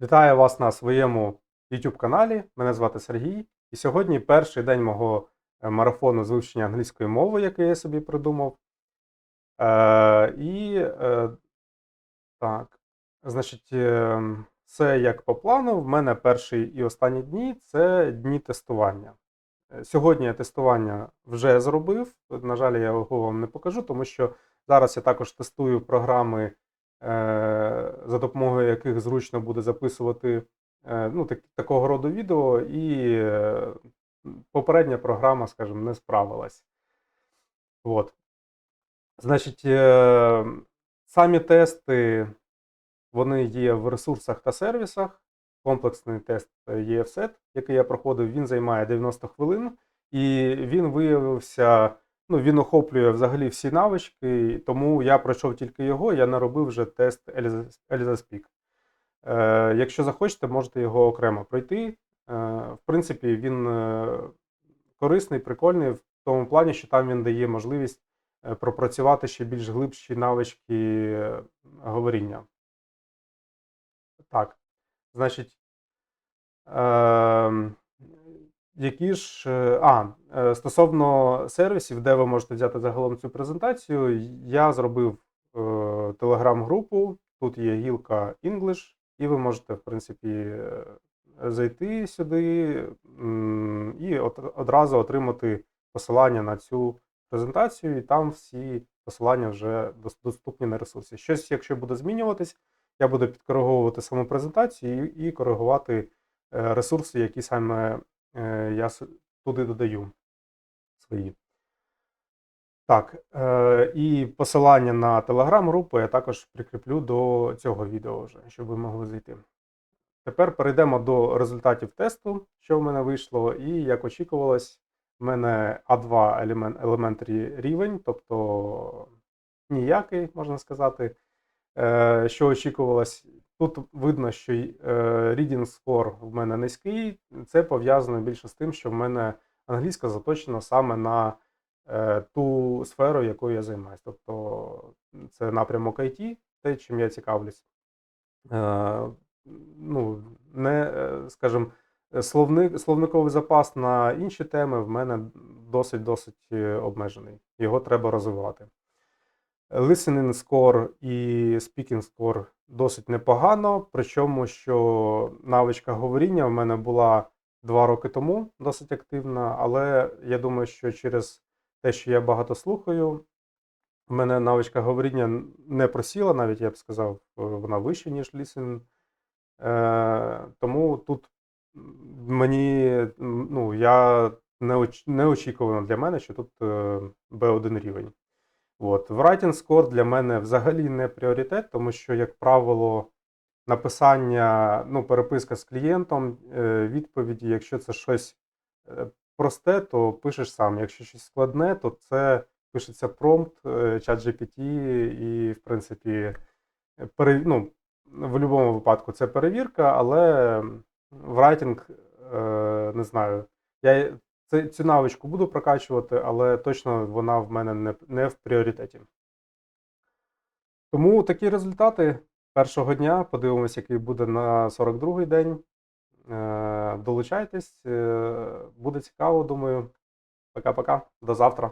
Вітаю вас на своєму YouTube каналі. Мене звати Сергій. І сьогодні перший день мого е, марафону з вивчення англійської мови, який я собі придумав. Е, і е, так, значить, е, все як по плану. В мене перший і останні дні це дні тестування. Е, Сьогодні я тестування вже зробив. На жаль, я його вам не покажу, тому що зараз я також тестую програми е, за допомогою яких зручно буде записувати е, ну, так, такого роду відео, і е, попередня програма, скажімо, не справилась. От. Значить, е, самі тести вони є в ресурсах та сервісах. Комплексний тест EFSET, який я проходив, він займає 90 хвилин, і він виявився ну, він охоплює взагалі всі навички, тому я пройшов тільки його, я не робив вже тест Eliza Е, якщо захочете, можете його окремо пройти. Е, в принципі, він е, корисний, прикольний в тому плані, що там він дає можливість е, пропрацювати ще більш глибші навички е, говоріння. Так, значить. Е, які ж. е, А, е, стосовно сервісів, де ви можете взяти загалом цю презентацію, я зробив е, телеграм-групу, тут є гілка English, і ви можете, в принципі, зайти сюди і одразу отримати посилання на цю презентацію, і там всі посилання вже доступні на ресурсі. Щось, якщо буде змінюватись, я буду підкориговувати саму презентацію і, коригувати ресурси, які саме я туди додаю свої. Так, е, і посилання на телеграм-групу я також прикріплю до цього відео вже, щоб ви могли зайти. Тепер перейдемо до результатів тесту, що в мене вийшло, і як очікувалось, в мене А2 елемент, рівень, тобто ніякий, можна сказати. Е, що очікувалось, тут видно, що е, reading score в мене низький. Це пов'язано більше з тим, що в мене англійська заточена саме на е, ту сферу, якою я займаюся. Тобто це напрямок IT, те, чим я цікавлюсь. Е, ну, не, скажімо, словник, словниковий запас на інші теми в мене досить-досить обмежений. Його треба розвивати. Listening score і speaking score досить непогано, причому що навичка говоріння в мене була два роки тому досить активна, але я думаю, що через те, що я багато слухаю, в мене навичка говоріння не просіла, навіть я б сказав, е, вона вища, ніж listening. Е, тому тут мені, ну, я не, оч- неочікувано для мене, що тут е, B1 рівень. От. Writing score для мене взагалі не пріоритет, тому що, як правило, написання, ну, переписка з клієнтом, е, відповіді, якщо це щось е, просте, то пишеш сам. Якщо щось складне, то це пишеться промпт, е, чат GPT, і, в принципі, пере, ну, в будь-якому випадку це перевірка, але в райтинг, е, не знаю, я це, цю навичку буду прокачувати, але точно вона в мене не, не в пріоритеті. Тому такі результати першого дня. Подивимось, який буде на 42-й день. Е, Долучайтесь, е, буде цікаво, думаю. Пока-пока, до завтра.